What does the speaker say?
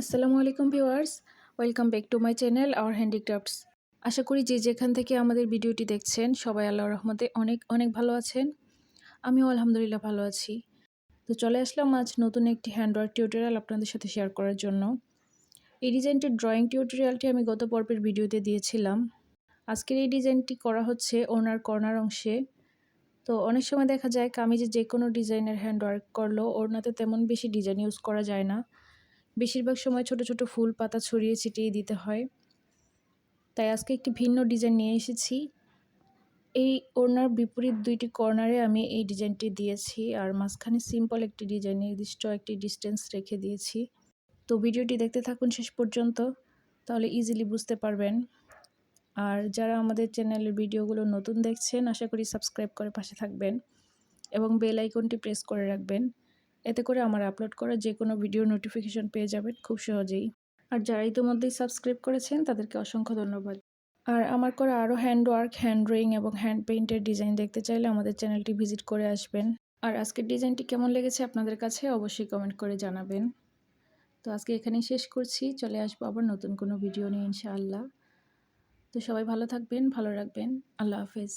আসসালামু আলাইকুম viewers, welcome back to my channel our handicrafts. আশা করি যে যেখান থেকে আমাদের ভিডিওটি দেখছেন, সবাই আল্লাহ রহমতে অনেক অনেক ভালো আছেন। আমিও আলহামদুলিল্লাহ ভালো আছি। তো চলে আসলাম আজ নতুন একটি হ্যান্ডওয়ার্ক টিউটোরিয়াল আপনাদের সাথে শেয়ার করার জন্য। এই ডিজাইনটির ড্রয়িং টিউটোরিয়ালটি আমি গত পর্বের ভিডিওতে দিয়েছিলাম। আজকের এই ডিজাইনটি করা হচ্ছে ওনার কর্নার অংশে। তো অনেক সময় দেখা যায় কামিজে যে কোনো ডিজাইনের হ্যান্ডওয়ার্ক করল ওড়নাতে তেমন বেশি ডিজাইন ইউজ করা যায় না। বেশিরভাগ সময় ছোট ছোট ফুল পাতা ছড়িয়ে ছিটিয়ে দিতে হয়। তাই আজকে একটি ভিন্ন ডিজাইন নিয়ে এসেছি। এই ওড়নার বিপরীত দুইটি কর্নারে আমি এই ডিজাইনটি দিয়েছি আর মাঝখানে সিম্পল একটি ডিজাইন, নির্দিষ্ট একটি ডিস্টেন্স রেখে দিয়েছি। তো ভিডিওটি দেখতে থাকুন শেষ পর্যন্ত, তাহলে ইজিলি বুঝতে পারবেন। আর যারা আমাদের চ্যানেলের ভিডিওগুলো নতুন দেখছেন, আশা করি সাবস্ক্রাইব করে পাশে থাকবেন এবং বেল আইকনটি প্রেস করে রাখবেন। এতে করে আমার আপলোড করা যে কোনো ভিডিও নোটিফিকেশন পেয়ে যাবেন খুব সহজেই। আর যারা ইতিমধ্যেই সাবস্ক্রাইব করেছেন, তাদেরকে অসংখ্য ধন্যবাদ। আর আমার করা আরও হ্যান্ড ওয়ার্ক হ্যান্ড ড্রয়িং এবং হ্যান্ড পেইন্টের ডিজাইন দেখতে চাইলে আমাদের চ্যানেলটি ভিজিট করে আসবেন। আর আজকের ডিজাইনটি কেমন লেগেছে আপনাদের কাছে অবশ্যই কমেন্ট করে জানাবেন। তো আজকে এখানেই শেষ করছি, চলে আসব আবার নতুন কোনো ভিডিও নিয়ে ইনশাআল্লাহ। তো সবাই ভালো থাকবেন, ভালো রাখবেন, আল্লাহ হাফেজ।